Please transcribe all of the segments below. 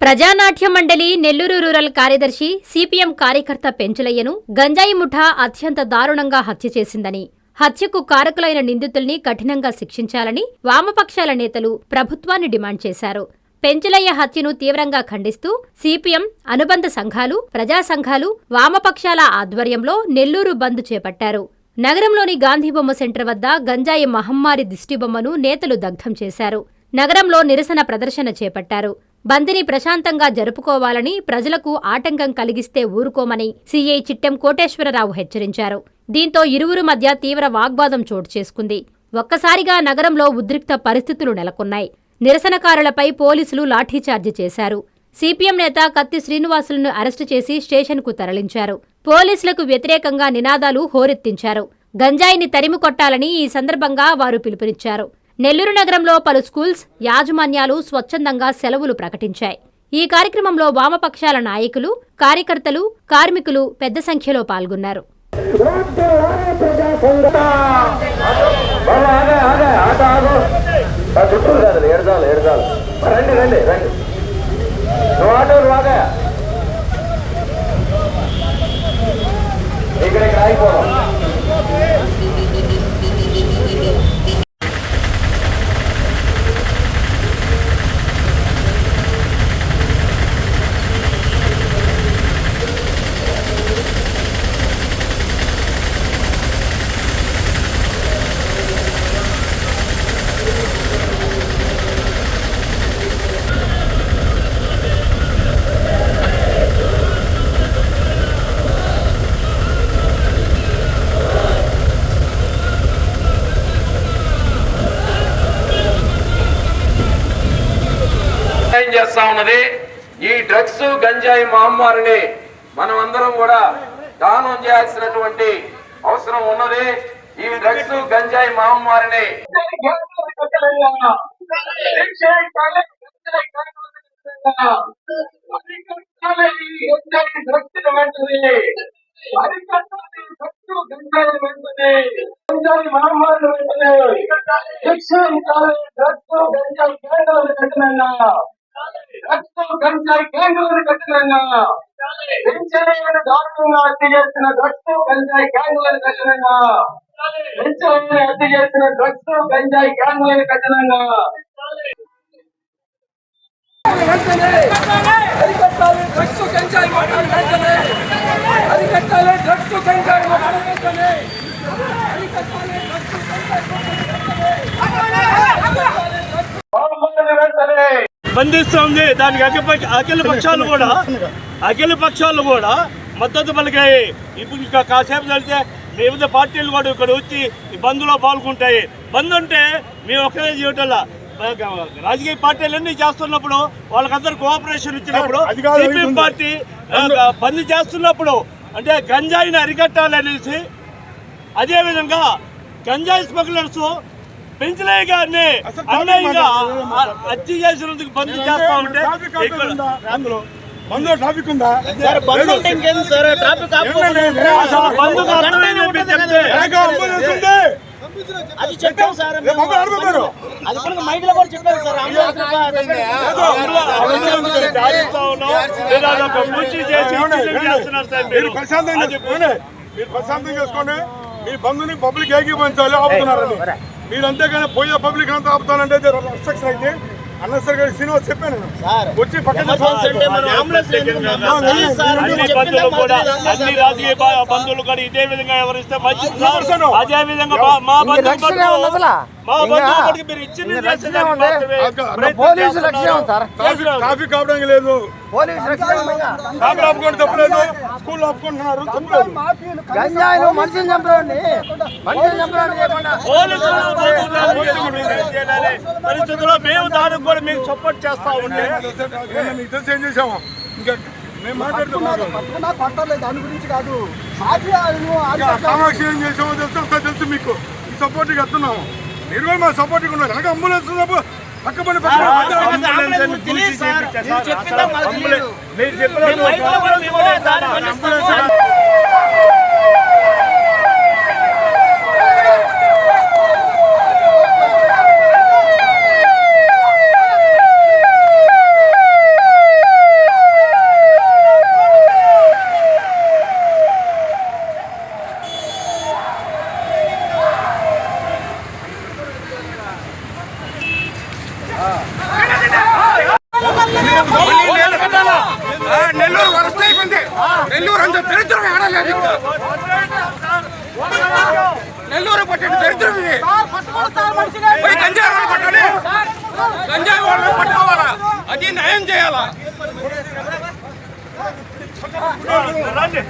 ప్రజానాట్య మండలి నెల్లూరు రూరల్ కార్యదర్శి సిపిఎం కార్యకర్త పెంచులయ్యను గంజాయి ముఠా అత్యంత దారుణంగా హత్య చేసిందని హత్యకు కారకులైన నిందితుల్ని కఠినంగా శిక్షించాలని వామపక్షాల నేతలు ప్రభుత్వాన్ని డిమాండ్ చేశారు. పెంచులయ్య హత్యను తీవ్రంగా ఖండిస్తూ సిపిఎం అనుబంధ సంఘాలు ప్రజా సంఘాలు వామపక్షాల ఆధ్వర్యంలో నెల్లూరు బంద్ చేపట్టారు. నగరంలోని గాంధీబొమ్మ సెంటర్ వద్ద గంజాయి మహమ్మారి దిష్టిబొమ్మను నేతలు దగ్ధం చేశారు. నగరంలో నిరసన ప్రదర్శన చేపట్టారు. బందిని ప్రశాంతంగా జరుపుకోవాలని ప్రజలకు ఆటంకం కలిగిస్తే ఊరుకోమని సీఐ చిట్టెం కోటేశ్వరరావు హెచ్చరించారు. దీంతో ఇరువురు మధ్య తీవ్ర వాగ్వాదం చోటు చేసుకుంది. ఒక్కసారిగా నగరంలో ఉద్రిక్త పరిస్థితులు నెలకొన్నాయి. నిరసనకారులపై పోలీసులు లాఠీచార్జి చేశారు. సిపిఎం నేత కత్తి శ్రీనివాసులను అరెస్టు చేసి స్టేషన్కు తరలించారు. పోలీసులకు వ్యతిరేకంగా నినాదాలు హోరెత్తించారు. గంజాయిని తరిమి కొట్టాలని ఈ సందర్భంగా వారు పిలుపునిచ్చారు. నెల్లూరు నగరంలో పలు స్కూల్స్ యాజమాన్యాలు స్వచ్ఛందంగా సెలవులు ప్రకటించాయి. ఈ కార్యక్రమంలో వామపక్షాల నాయకులు కార్యకర్తలు కార్మికులు పెద్ద సంఖ్యలో పాల్గొన్నారు ఆగే ఆట ఆగు ఆ చుట్టూ కాదు ఏడదాలు ఏడదాలు రండి రండి రండి నువ్వు ఆటో నువ్వు ఆగా ఇక్కడ ఇక్కడ ఆగిపోదాం ఏం చేస్తా ఉన్నది ఈ డ్రగ్స్ గంజాయి మహమ్మారిని మనం అందరం కూడా దానం చేయాల్సినటువంటి అవసరం ఉన్నది. ఈ డ్రగ్స్ గంజాయి మహమ్మారిని గంజాయి కేంద్రాలు కఠినంగా పెంచలేని దారుణంగా హత్య చేసిన డ్రగ్స్ గంజాయి గ్యాంగులను కఠినంగా పెంచలేని హత్య చేసిన డ్రగ్స్ గంజాయి గ్యాంగులను కఠినంగా అరికట్టాలి డ్రగ్స్ గంజాయి మాటలు వెంటనే. అరికట్టాలి డ్రగ్స్ గంజాయి మాటలు వెంటనే. అరికట్టాలి డ్రగ్స్ వెంటనే. బంధిస్తుంది. దానికి అఖిల అఖిల పక్షాలు కూడా అఖిల పక్షాలు కూడా మద్దతు పలికాయి. ఇప్పుడు ఇంకా కాసేపు వెళ్తే వివిధ పార్టీలు కూడా ఇక్కడ వచ్చి ఈ బంద్లో పాల్గొంటాయి. బంద్ అంటే మేము ఒక్కరే చేయటల్లా రాజకీయ పార్టీలు అన్ని చేస్తున్నప్పుడు వాళ్ళకందరూ కోఆపరేషన్ ఇచ్చినప్పుడు సిపిఎం పార్టీ బంద్ చేస్తున్నప్పుడు అంటే గంజాయిని అరికట్టాలనేసి అదేవిధంగా గంజాయి స్మగ్లర్స్ పెంచలయ్య గారిని అన్నయ్యగా హత్య చేసినందుకు బంద్ చేస్తా ఉంటే బంధు ట్రాఫిక్ ఉందా? అంబులెన్స్ ఉంది? అది చెప్పాం సార్ అది కూడా మైక్లో కూడా చెప్పారు సార్ మీరు అది చేసుకోండి మీరు ప్రశాంతంగా చేసుకోండి మీ బంధుని పబ్లిక్ ఏకీపించాలి ఆపుతున్నారని మీరు అంతేగాని పోయే పబ్లిక్ అంతా ఆపుతానంటే రిస్ట్రక్షన్ అయితే అన్నసరిగా శ్రీనివాస్ చెప్పాను. సార్ వచ్చి? సార్, అన్ని కూడా మాకు అన్ని తెలియదు. రాజకీయ బ- బంధువులు కూడా ఇదే విధంగా ఎవరిస్తే మంచిది సార్. విమర్శను. అదే విధంగా మా- సార్. ట్రాఫిక్ ఆపడానికి లేదు. షాపులు ఆపుకోండి తప్పలేదు స్కూల్ ఆపుకుంటున్నారు. తప్పలేదు మనిషిని చంపడండి మనిషిని చంపడం చేయకుండా పోలీసులు బంధువులు చేయాలి. పరిస్థితుల్లో మేము దానికి కూడా మీకు సపోర్ట్ చేస్తా ఉంటే ఏం చేసాము ఇంకా మేము మాట్లాడుతున్నాం పట్టలేదు. దాని గురించి కాదు. ఆపేయాలను కామాక్షి ఏం చేసామో తెలుసు మీకు. ఈ సపోర్ట్ మీరు కూడా మా సపోర్ట్ ఉన్నారు. వెనక అంబులెన్స్ ఉన్నప్పుడు. మీరు చెప్పిన మేము మైక్లో కూడా మేము కూడా దాన్ని ఖండిస్తాము. నెల్లూరు అంత దరిద్రం ఆడలేదు నెల్లూరు పట్టిన దరిద్రం ఇది పోయి గంజాయి పట్టండి గంజాయి వాళ్ళని పట్టుకోవాలా? అది న్యాయం చేయాలా? రండి రండి.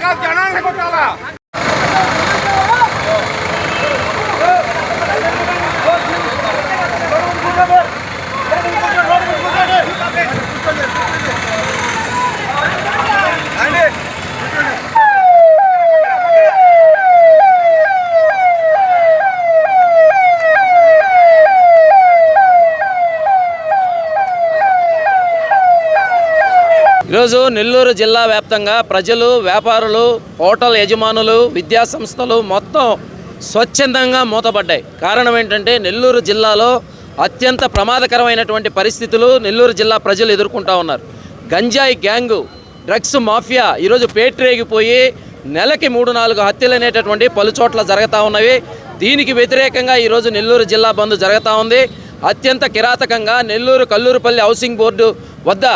ఎడకాల జనాల్ని కొట్టాలా? ఈరోజు నెల్లూరు జిల్లా వ్యాప్తంగా ప్రజలు వ్యాపారులు హోటల్ యజమానులు విద్యా సంస్థలు మొత్తం స్వచ్ఛందంగా మూతపడ్డాయి. కారణం ఏంటంటే నెల్లూరు జిల్లాలో అత్యంత ప్రమాదకరమైనటువంటి పరిస్థితులు నెల్లూరు జిల్లా ప్రజలు ఎదుర్కొంటూ ఉన్నారు. గంజాయి గ్యాంగు డ్రగ్స్ మాఫియా ఈరోజు పేట్రేగిపోయి నెలకి మూడు నాలుగు హత్యలు అనేటటువంటి పలు చోట్ల జరుగుతూ ఉన్నవి. దీనికి వ్యతిరేకంగా ఈరోజు నెల్లూరు జిల్లా బంద్ జరుగుతూ ఉంది. అత్యంత కిరాతకంగా నెల్లూరు కల్లూరుపల్లి హౌసింగ్ బోర్డు వద్ద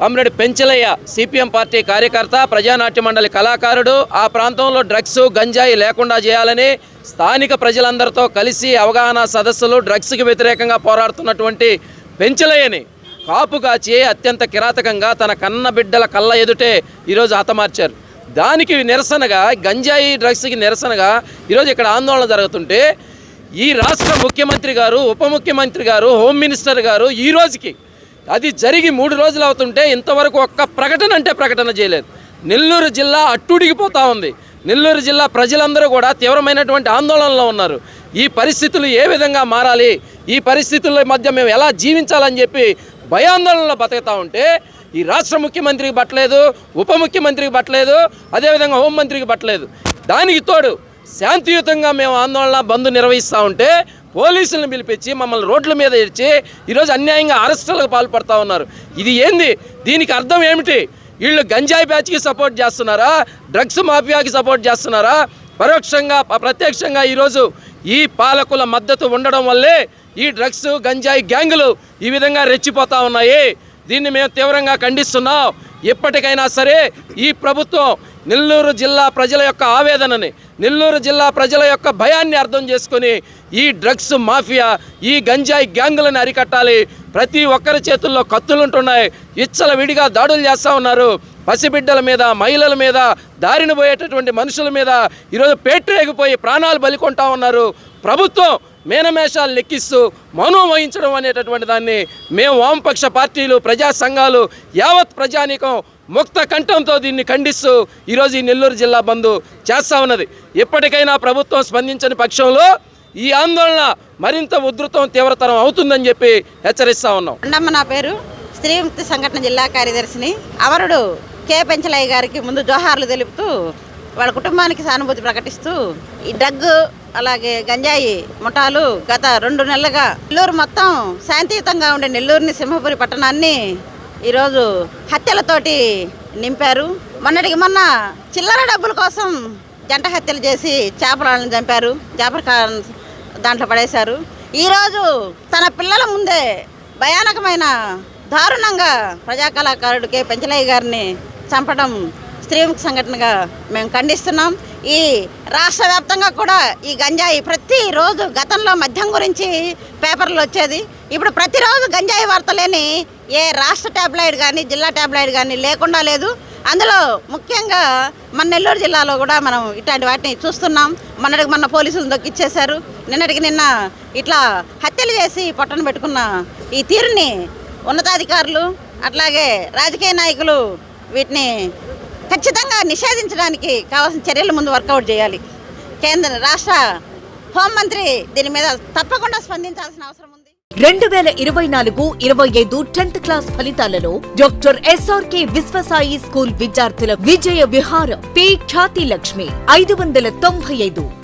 కామ్రేడ్ పెంచలయ్య సిపిఎం పార్టీ కార్యకర్త ప్రజానాట్య మండలి కళాకారుడు. ఆ ప్రాంతంలో డ్రగ్స్ గంజాయి లేకుండా చేయాలని స్థానిక ప్రజలందరితో కలిసి అవగాహన సదస్సులు డ్రగ్స్కి వ్యతిరేకంగా పోరాడుతున్నటువంటి పెంచలయ్యని కాపు కాచి అత్యంత కిరాతకంగా తన కన్న బిడ్డల కళ్ళ ఎదుటే ఈరోజు హతమార్చారు. దానికి నిరసనగా గంజాయి డ్రగ్స్కి నిరసనగా ఈరోజు ఇక్కడ ఆందోళన జరుగుతుంటే ఈ రాష్ట్ర ముఖ్యమంత్రి గారు ఉప ముఖ్యమంత్రి గారు హోమ్ మినిస్టర్ గారు ఈ రోజుకి అది జరిగి మూడు రోజులు అవుతుంటే ఇంతవరకు ఒక్క ప్రకటన అంటే ప్రకటన చేయలేదు. నెల్లూరు జిల్లా అట్టుడిగిపోతూ ఉంది. నెల్లూరు జిల్లా ప్రజలందరూ కూడా తీవ్రమైనటువంటి ఆందోళనలో ఉన్నారు. ఈ పరిస్థితులు ఏ విధంగా మారాలి? ఈ పరిస్థితుల మధ్య మేము ఎలా జీవించాలని చెప్పి భయాందోళనలో బతుకుతా ఉంటే ఈ రాష్ట్ర ముఖ్యమంత్రికి పట్టలేదు ఉప ముఖ్యమంత్రికి పట్టలేదు అదేవిధంగా హోంమంత్రికి పట్టలేదు దానికి తోడు శాంతియుతంగా మేము ఆందోళన బంద్ నిర్వహిస్తూ ఉంటే పోలీసులను పిలిపించి మమ్మల్ని రోడ్ల మీద ఇచ్చి ఈరోజు అన్యాయంగా అరెస్టులకు పాల్పడతా ఉన్నారు. ఇది ఏంది? దీనికి అర్థం ఏమిటి? వీళ్ళు గంజాయి బ్యాచ్కి సపోర్ట్ చేస్తున్నారా? డ్రగ్స్ మాఫియాకి సపోర్ట్ చేస్తున్నారా? పరోక్షంగా ప్రత్యక్షంగా ఈరోజు ఈ పాలకుల మద్దతు ఉండడం వల్లే ఈ డ్రగ్స్ గంజాయి గ్యాంగులు ఈ విధంగా రెచ్చిపోతా ఉన్నాయి. దీన్ని మేము తీవ్రంగా ఖండిస్తున్నాం. ఇప్పటికైనా సరే ఈ ప్రభుత్వం నెల్లూరు జిల్లా ప్రజల యొక్క ఆవేదనని నెల్లూరు జిల్లా ప్రజల యొక్క భయాన్ని అర్థం చేసుకొని ఈ డ్రగ్స్ మాఫియా ఈ గంజాయి గ్యాంగులను అరికట్టాలి. ప్రతి ఒక్కరి చేతుల్లో కత్తులుంటున్నాయి ఇచ్చల విడిగా దాడులు చేస్తూ ఉన్నారు. పసిబిడ్డల మీద మహిళల మీద దారిన పోయేటటువంటి మనుషుల మీద ఈరోజు పేట్రేగిపోయి ప్రాణాలు బలికొంటా ఉన్నారు. ప్రభుత్వం మేనమేషాలు లెక్కిస్తూ మౌనం వహించడం అనేటటువంటి దాన్ని మేము వామపక్ష పార్టీలు ప్రజా సంఘాలు యావత్ ప్రజానీకం ముక్త కంఠంతో దీన్ని ఖండిస్తూ ఈరోజు ఈ నెల్లూరు జిల్లా బంద్ చేస్తా ఉన్నది. ఎప్పటికైనా ప్రభుత్వం స్పందించని పక్షంలో ఈ ఆందోళన మరింత ఉధృతం తీవ్రతరం అవుతుందని చెప్పి హెచ్చరిస్తా ఉన్నాం. అండమ్మ నా పేరు. స్త్రీముక్తి సంఘటన జిల్లా కార్యదర్శిని. అవరుడు కే. పెంచలయ్య గారికి ముందు జోహార్లు తెలుపుతూ వాళ్ళ కుటుంబానికి సానుభూతి ప్రకటిస్తూ ఈ డ్రగ్ అలాగే గంజాయి ముఠాలు గత రెండు నెలలుగా నెల్లూరు మొత్తం శాంతియుతంగా ఉండే నెల్లూరుని సింహపురి పట్టణాన్ని ఈరోజు హత్యలతోటి నింపారు. మొన్నటికి మొన్న చిల్లర డబ్బుల కోసం జంట హత్యలు చేసి చేపలను చంపారు. చేపల దాంట్లో పడేశారు. ఈరోజు తన పిల్లల ముందే భయానకమైన దారుణంగా ప్రజా కె. పెంచలయ్య గారిని చంపడం స్త్రీముఖ సంఘటనగా మేము ఖండిస్తున్నాం. ఈ రాష్ట్ర వ్యాప్తంగా కూడా ఈ గంజాయి ప్రతిరోజు గతంలో మద్యం గురించి పేపర్లు వచ్చేది. ఇప్పుడు ప్రతిరోజు గంజాయి వార్త లేని ఏ రాష్ట్ర ట్యాబ్లాయిడ్ కానీ జిల్లా ట్యాబ్లాయిడ్ కానీ లేకుండా లేదు. అందులో ముఖ్యంగా మన నెల్లూరు జిల్లాలో కూడా మనం ఇట్లాంటి వాటిని చూస్తున్నాం. మొన్నటికి మొన్న పోలీసులు దొక్కిచ్చేశారు. నిన్నటికి నిన్న ఇట్లా హత్యలు చేసి పొట్టను పెట్టుకున్న ఈ తీరుని ఉన్నతాధికారులు అట్లాగే రాజకీయ నాయకులు వీటిని ఖచ్చితంగా నిషేధించడానికి కావాల్సిన చర్యలు ముందు వర్కౌట్ చేయాలి. కేంద్ర రాష్ట్ర హోంమంత్రి దీని మీద తప్పకుండా స్పందించాల్సిన అవసరం ఉంది. రెండు వేల ఇరవై నాలుగు ఇరవై ఐదు టెన్త్ క్లాస్ ఫలితాలలో డాక్టర్ ఎస్ఆర్కే విశ్వసాయి స్కూల్ విద్యార్థుల విజయ విహార పి ఖ్యాతి లక్ష్మి ఐదు వందల తొంభై ఐదు.